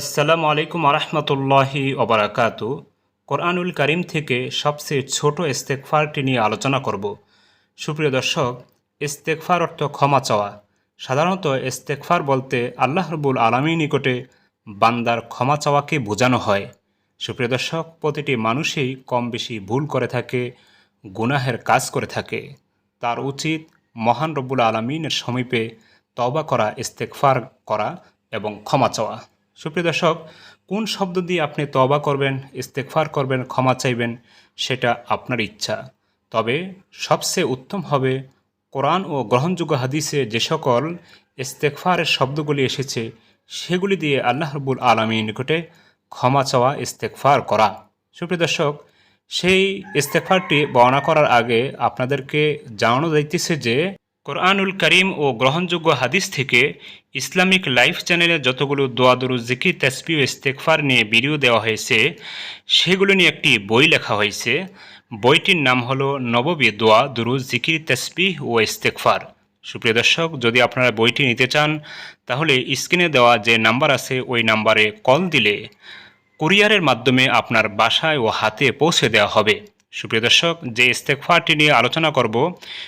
আসসালামু আলাইকুম আরহামতুল্লাহি ওবরাকাত। কোরআনুল করিম থেকে সবচেয়ে ছোট ইস্তেকফারটি নিয়ে আলোচনা করব। সুপ্রিয় দর্শক ইস্তেকফার অর্থ ক্ষমা চাওয়া। সাধারণত ইস্তেকফার বলতে আল্লাহ রবুল আলমী নিকটে বান্দার ক্ষমা চাওয়াকে বোঝানো হয়। সুপ্রিয় দর্শক, প্রতিটি মানুষই কম বেশি ভুল করে থাকে, গুনাহের কাজ করে থাকে। তার উচিত মহান রব্বুল আলমিনের সমীপে তবা করা ইস্তেকফার করা এবং ক্ষমা চাওয়া। সুপ্রিয় দর্শক, কোন শব্দ দিয়ে আপনি তবা করবেন ইস্তেকফার করবেন, ক্ষমা চাইবেন, সেটা আপনার ইচ্ছা। তবে সবচেয়ে উত্তম হবে কোরআন ও গ্রহণযোগ্য হাদিসে যে সকল ইস্তেকফারের শব্দগুলি এসেছে, সেগুলি দিয়ে আল্লাহ রব্বুল আলমী নিকটে ক্ষমা চাওয়া ইস্তেকফার করা। সুপ্রিয় দর্শক, সেই ইস্তেকফারটি বর্ণনা করার আগে আপনাদেরকে জানানো যাইতেছে যে কোরআনুল করিম ও গ্রহণযোগ্য হাদিস থেকে ইসলামিক লাইফ চ্যানেলে যতগুলো দোয়াদুরু জিকির তেসপি ও ইস্তেকফার নিয়ে ভিডিও দেওয়া হয়েছে, সেগুলো নিয়ে একটি বই লেখা হয়েছে। বইটির নাম হলো নববী দোয়া দুরু জিকির তেসপি ও ইস্তেকফার সুপ্রিয় দর্শক, যদি আপনারা বইটি নিতে চান, তাহলে স্ক্রিনে দেওয়া যে নাম্বার আছে, ওই নাম্বারে কল দিলে কুরিয়ারের মাধ্যমে আপনার বাসায় ও হাতে পৌঁছে দেওয়া হবে। সুপ্রিয় দর্শক, যে ইস্তেকফারটি নিয়ে আলোচনা করব,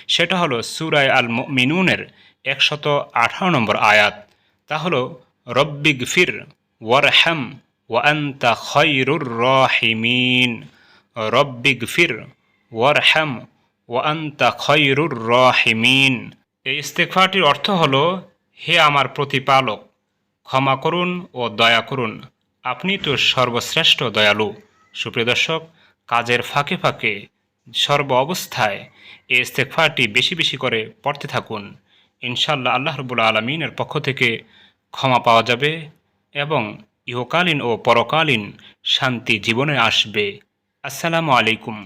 সেটা হলো সুরায় আল মিনুনের একশত আঠারো নম্বর আয়াত। তা হলো রব্বিগ ফির ওয়ার ওয়ারহ্যাম ওয়ান্তা খৈরুর রহিমিন। রব্বিগ ফির ওয়ার ওয়ারহ্যাম ওয়ান্তা খৈরুর রহিমিন। এই ইস্তেকফারটির অর্থ হলো, হে আমার প্রতিপালক, ক্ষমা করুন ও দয়া করুন। আপনি তো সর্বশ্রেষ্ঠ দয়ালু। সুপ্রিয় দর্শক কাজের ফাঁকে ফাঁকে সর্ব অবস্থায় এ ইস্তেকফারটি বেশি বেশি করে পড়তে থাকুন। ইনশাল্লাহ আল্লাহ রবুল আলমিনের পক্ষ থেকে ক্ষমা পাওয়া যাবে এবং ইহকালীন ও পরকালীন শান্তি জীবনে আসবে। আসসালামু আলাইকুম।